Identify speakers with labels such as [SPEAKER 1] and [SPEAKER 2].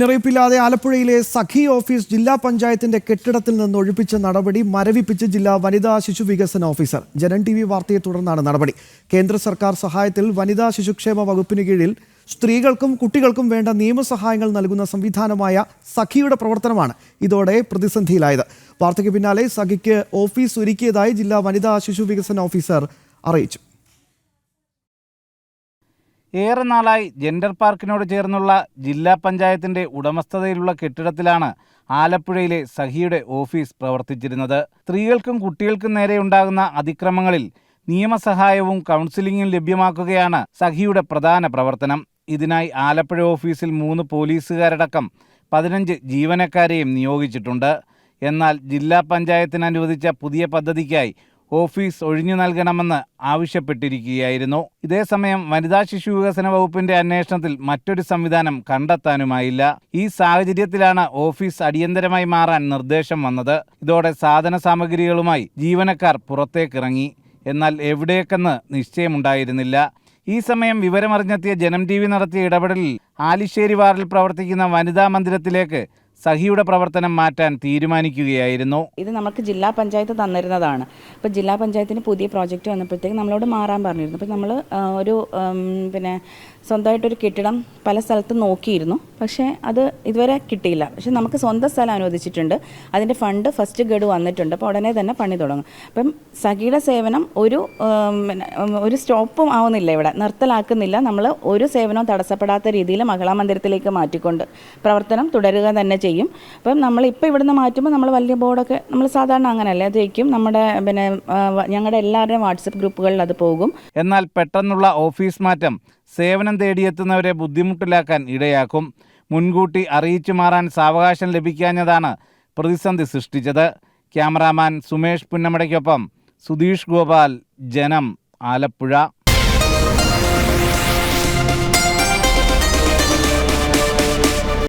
[SPEAKER 1] മുന്നറിയിപ്പില്ലാതെ ആലപ്പുഴയിലെ സഖി ഓഫീസ് ജില്ലാ പഞ്ചായത്തിന്റെ കെട്ടിടത്തിൽ നിന്ന് ഒഴിപ്പിച്ച നടപടി മരവിപ്പിച്ച് ജില്ലാ വനിതാ ശിശു വികസന ഓഫീസർ. ജനൻ ടി വി വാർത്തയെ തുടർന്നാണ് നടപടി. കേന്ദ്ര സർക്കാർ സഹായത്തിൽ വനിതാ ശിശുക്ഷേമ വകുപ്പിന് കീഴിൽ സ്ത്രീകൾക്കും കുട്ടികൾക്കും വേണ്ട നിയമസഹായങ്ങൾ നൽകുന്ന സംവിധാനമായ സഖിയുടെ പ്രവർത്തനമാണ് ഇതോടെ പ്രതിസന്ധിയിലായത്. വാർത്തയ്ക്ക് പിന്നാലെ സഖിക്ക് ഓഫീസ് ഒരുക്കിയതായി ജില്ലാ വനിതാ ശിശു വികസന ഓഫീസർ അറിയിച്ചു.
[SPEAKER 2] ഏറെ നാളായി ജെൻഡർ പാർക്കിനോട് ചേർന്നുള്ള ജില്ലാ പഞ്ചായത്തിന്റെ ഉടമസ്ഥതയിലുള്ള കെട്ടിടത്തിലാണ് ആലപ്പുഴയിലെ സഹിയുടെ ഓഫീസ് പ്രവർത്തിച്ചിരുന്നത്. സ്ത്രീകൾക്കും കുട്ടികൾക്കും നേരെ ഉണ്ടാകുന്ന അതിക്രമങ്ങളിൽ നിയമസഹായവും കൗൺസിലിംഗും ലഭ്യമാക്കുകയാണ് സഹിയുടെ പ്രധാന പ്രവർത്തനം. ഇതിനായി ആലപ്പുഴ ഓഫീസിൽ മൂന്ന് പോലീസുകാരടക്കം പതിനഞ്ച് ജീവനക്കാരെയും നിയോഗിച്ചിട്ടുണ്ട്. എന്നാൽ ജില്ലാ പഞ്ചായത്തിന് അനുവദിച്ച പുതിയ പദ്ധതിക്കായി ഓഫീസ് ഒഴിഞ്ഞു നൽകണമെന്ന് ആവശ്യപ്പെട്ടിരിക്കുകയായിരുന്നു. ഇതേസമയം വനിതാ ശിശു വികസന വകുപ്പിന്റെ അന്വേഷണത്തിൽ മറ്റൊരു സംവിധാനം കണ്ടെത്താനുമായില്ല. ഈ സാഹചര്യത്തിലാണ് ഓഫീസ് അടിയന്തരമായി മാറാൻ നിർദ്ദേശം വന്നത്. ഇതോടെ സാധന സാമഗ്രികളുമായി ജീവനക്കാർ പുറത്തേക്കിറങ്ങി. എന്നാൽ എവിടേക്കെന്ന് നിശ്ചയമുണ്ടായിരുന്നില്ല. ഈ സമയം വിവരമറിഞ്ഞെത്തിയ ജനം ടി വി നടത്തിയ ഇടപെടലിൽ ആലിശ്ശേരി വാറിൽ പ്രവർത്തിക്കുന്ന വനിതാ മന്ദിരത്തിലേക്ക് സഹിയുടെ പ്രവർത്തനം മാറ്റാൻ തീരുമാനിക്കുകയായിരുന്നു.
[SPEAKER 3] ഇത് നമുക്ക് ജില്ലാ പഞ്ചായത്ത് തന്നിരുന്നതാണ്. അപ്പോൾ ജില്ലാ പഞ്ചായത്തിന് പുതിയ പ്രോജക്റ്റ് വന്നപ്പോഴത്തേക്ക് നമ്മളോട് മാറാൻ പറഞ്ഞിരുന്നു. അപ്പോൾ നമ്മൾ ഒരു പിന്നെ സ്വന്തമായിട്ടൊരു കെട്ടിടം പല സ്ഥലത്തും നോക്കിയിരുന്നു. പക്ഷേ അത് ഇതുവരെ കിട്ടിയില്ല. പക്ഷേ നമുക്ക് സ്വന്തം സ്ഥലം അനുവദിച്ചിട്ടുണ്ട്. അതിന്റെ ഫണ്ട് ഫസ്റ്റ് ഗഡു വന്നിട്ടുണ്ട്. അപ്പോൾ ഉടനെ തന്നെ പണി തുടങ്ങും. അപ്പം സഖീട സേവനം ഒരു ഒരു സ്റ്റോപ്പും ആവുന്നില്ല ഇവിടെ. നിർത്തലാക്കുന്നില്ല. നമ്മൾ ഒരു സേവനവും തടസ്സപ്പെടാത്ത രീതിയിൽ മഹിളാ മന്ദിരത്തിലേക്ക് മാറ്റിക്കൊണ്ട് പ്രവർത്തനം തുടരുക തന്നെ ചെയ്യും. അപ്പം നമ്മൾ ഇപ്പോൾ ഇവിടുന്ന് മാറ്റുമ്പോൾ നമ്മൾ വലിയ ബോർഡൊക്കെ നമ്മൾ സാധാരണ അങ്ങനെയല്ലേ അത് നമ്മുടെ പിന്നെ ഞങ്ങളുടെ എല്ലാവരുടെയും വാട്സപ്പ് ഗ്രൂപ്പുകളിൽ അത് പോകും.
[SPEAKER 2] എന്നാൽ പെട്ടെന്നുള്ള ഓഫീസ് മാറ്റം സേവനം തേടിയെത്തുന്നവരെ ബുദ്ധിമുട്ടിലാക്കാൻ ഇടയാക്കും. മുൻകൂട്ടി അറിയിച്ചു മാറാൻ സാവകാശം ലഭിക്കാഞ്ഞതാണ് പ്രതിസന്ധി സൃഷ്ടിച്ചത്. ക്യാമറാമാൻ സുമേഷ് പുന്നമടയ്ക്കൊപ്പം സുധീഷ് ഗോപാൽ ജനം ആലപ്പുഴ.